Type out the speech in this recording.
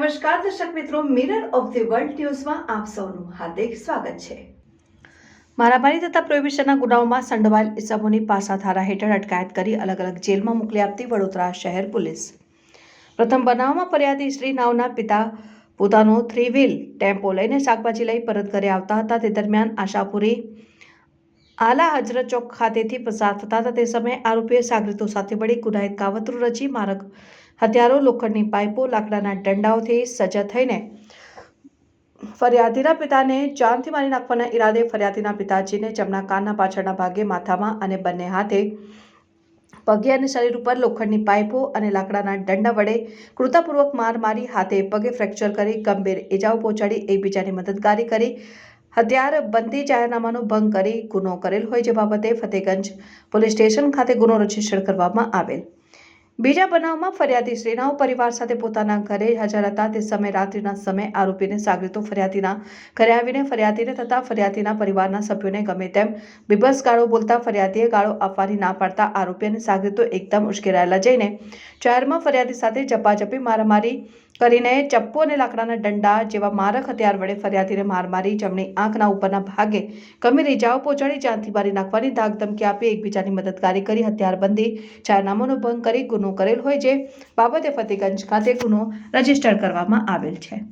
નમસ્કાર, દર્શક મિત્રો મિરર ઓફ ધી વર્લ્ડ ન્યૂઝમાં આપ સૌનું હાર્દિક સ્વાગત છે. મારામારી તથા પ્રોહિબિશનના ગુનાઓમાં સંડવાયેલ ઇસમોની પાસા ધારા હેઠળ અટકાયત કરી અલગ અલગ જેલમાં મોકલી આપતી વડોદરા શહેર પોલીસ. પ્રથમ બનાવમાં ફરિયાદી શ્રી નાવના પિતા, પોતાનો થ્રી વ્હીલ ટેમ્પો લઈને શાકભાજી લઈ પરત ઘરે આવતા હતા. તે દરમિયાન આશાપુરી આલા હજરત ચોક ખાતેથી પસાર થતા હતા. તે સમયે આરોપીએ સાગરીતો સાથે મળી ગુનાહિત કાવતરું રચી મારક હથિયારો લોખંડની પાઇપો લાકડાના દંડાઓથી સજ્જ થઈને ફરિયાદીના પિતાને જાનથી મારી નાખવાના ઈરાદે ફરિયાદીના પિતાજીને જમણા કાનના પાછળના ભાગે માથામાં અને બંને હાથે પગે અને શરીર ઉપર લોખંડની પાઇપો અને લાકડાના દંડા વડે કૃતાપૂર્વક માર મારી હાથે પગે ફ્રેક્ચર કરી ગંભીર ઇજાઓ પહોંચાડી, એકબીજાની મદદગારી કરી, હથિયાર બંધી જાહેરનામાનો ભંગ કરી ગુનો કરેલ હોય જે બાબતે ફતેગંજ પોલીસ સ્ટેશન ખાતે ગુનો રજિસ્ટર કરવામાં આવેલ. બીજા બનાવમાં ફરિયાદી શ્રીનાઓ પરિવાર સાથે પોતાના ઘરે હાજર હતા. તે સમયે રાત્રિના સમયે આરોપીને સાગરીતો ફરિયાદીના ઘરે આવીને ફરિયાદીને તથા ફરિયાદીના પરિવારના સભ્યોને ગમે તેમ બીબસ ગાળો બોલતા ફરિયાદીએ ગાળો આપવાની ના પાડતા આરોપી અને સાગરીતો એકદમ ઉશ્કેરાયેલા જઈને જાહેરમાં ફરિયાદી સાથે ઝપાઝપી મારામારી કરીને ચપ્પુ અને લાકડાના દંડા જેવા મારક હથિયાર વડે ફરિયાદીને માર મારી જમણી આંખના ઉપરના ભાગે ગંભીર ઇજાઓ પહોંચાડી, જાનથી મારી નાખવાની ધાક ધમકી આપી, એકબીજાની મદદગારી કરી, હથિયારબંધી, જાહેરનામાનો ભંગ કરી, ગુનો કરેલ હોય જે બાબતે ફતેગંજ ખાતે ગુનો રજિસ્ટર કરવામાં આવેલ છે.